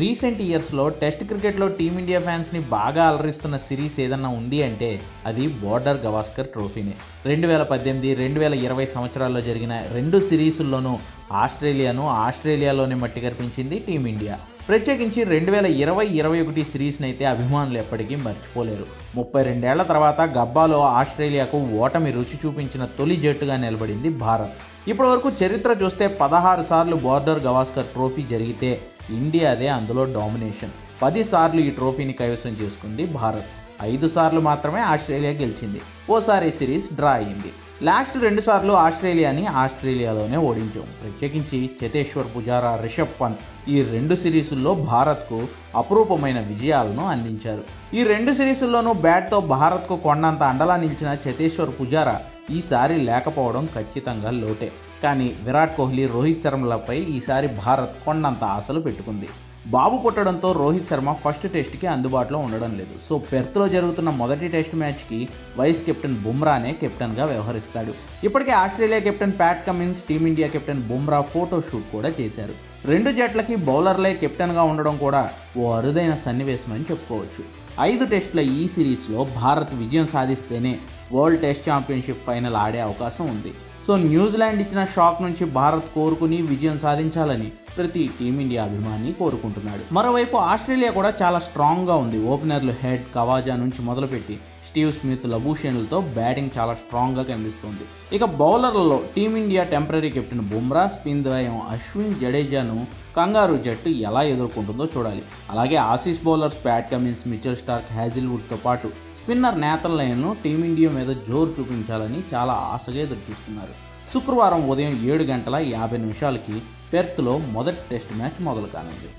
Recent ఇయర్స్లో test క్రికెట్లో team India ఫ్యాన్స్ని బాగా అలరిస్తున్న సిరీస్ ఏదన్నా ఉంది అంటే అది బోర్డర్ గవాస్కర్ ట్రోఫీనే రెండు వేల పద్దెనిమిది రెండు వేల ఇరవై సంవత్సరాల్లో జరిగిన రెండు సిరీసుల్లోనూ ఆస్ట్రేలియాను ఆస్ట్రేలియాలోనే మట్టి కనిపించింది టీమిండియా ప్రత్యేకించి రెండు వేల ఇరవై ఇరవై ఒకటి సిరీస్ని అయితే అభిమానులు ఎప్పటికీ మర్చిపోలేరు. ముప్పై రెండేళ్ళ తర్వాత గబ్బాలో ఆస్ట్రేలియాకు ఓటమి రుచి చూపించిన తొలి జట్టుగా నిలబడింది భారత్. ఇప్పటివరకు చరిత్ర చూస్తే పదహారు సార్లు బోర్డర్ గవాస్కర్ ట్రోఫీ జరిగితే ఇండియాదే అందులో డామినేషన్. పది సార్లు ఈ ట్రోఫీని కైవసం చేసుకుంది భారత్. ఐదు సార్లు మాత్రమే ఆస్ట్రేలియా గెలిచింది. ఓసారి సిరీస్ డ్రా అయింది. లాస్ట్ రెండు సార్లు ఆస్ట్రేలియాని ఆస్ట్రేలియాలోనే ఓడించాం. ప్రత్యేకించి చేతేశ్వర్ పుజారా రిషబ్ పంత్ ఈ రెండు సిరీసుల్లో భారత్కు అపురూపమైన విజయాలను అందించారు. ఈ రెండు సిరీసుల్లోనూ బ్యాట్తో భారత్కు కొండంత అండలా నిలిచిన చేతేశ్వర్ పుజారా ఈసారి లేకపోవడం ఖచ్చితంగా లోటే. కానీ విరాట్ కోహ్లీ రోహిత్ శర్మలపై ఈసారి భారత్ కొండంత ఆశలు పెట్టుకుంది. బాబు పుట్టడంతో రోహిత్ శర్మ ఫస్ట్ టెస్ట్కి అందుబాటులో ఉండడం లేదు. సో పెర్త్లో జరుగుతున్న మొదటి టెస్ట్ మ్యాచ్కి వైస్ కెప్టెన్ బుమ్రానే కెప్టెన్గా వ్యవహరిస్తాడు. ఇప్పటికే Australia captain Pat Cummins Team India captain Bumrah photoshoot కూడా చేశారు. రెండు జట్లకి బౌలర్లే కెప్టెన్గా ఉండడం కూడా ఓ అరుదైన సన్నివేశం అని చెప్పుకోవచ్చు. ఐదు టెస్టుల ఈ సిరీస్లో భారత్ విజయం సాధిస్తేనే వరల్డ్ టెస్ట్ ఛాంపియన్షిప్ ఫైనల్ ఆడే అవకాశం ఉంది. సో న్యూజిలాండ్ ఇచ్చిన షాక్ నుంచి భారత్ కోరుకుని విజయం సాధించాలని ప్రతి టీమిండియా అభిమాని కోరుకుంటున్నాడు. మరోవైపు ఆస్ట్రేలియా కూడా చాలా స్ట్రాంగ్గా ఉంది. ఓపెనర్లు హెడ్ కవాజా నుంచి మొదలుపెట్టి స్టీవ్ స్మిత్ లబూషన్లతో బ్యాటింగ్ చాలా స్ట్రాంగ్గా కనిపిస్తుంది ఇక బౌలర్లలో Team India temporary captain Bumrah spin ద్వయం అశ్విన్ జడేజాను కంగారు జట్టు ఎలా ఎదుర్కొంటుందో చూడాలి. అలాగే Aussies bowlers Pat Cummins Mitchell Starc హ్యాజిల్వుడ్తో పాటు స్పిన్నర్ నేతల లైన్ను టీమిండియా మీద జోరు చూపించాలని చాలా ఆశగా ఎదురుచూస్తున్నారు. శుక్రవారం ఉదయం ఏడు గంటల యాభై నిమిషాలకి పెర్త్లో మొదటి టెస్ట్ మ్యాచ్ మొదలు కానుంది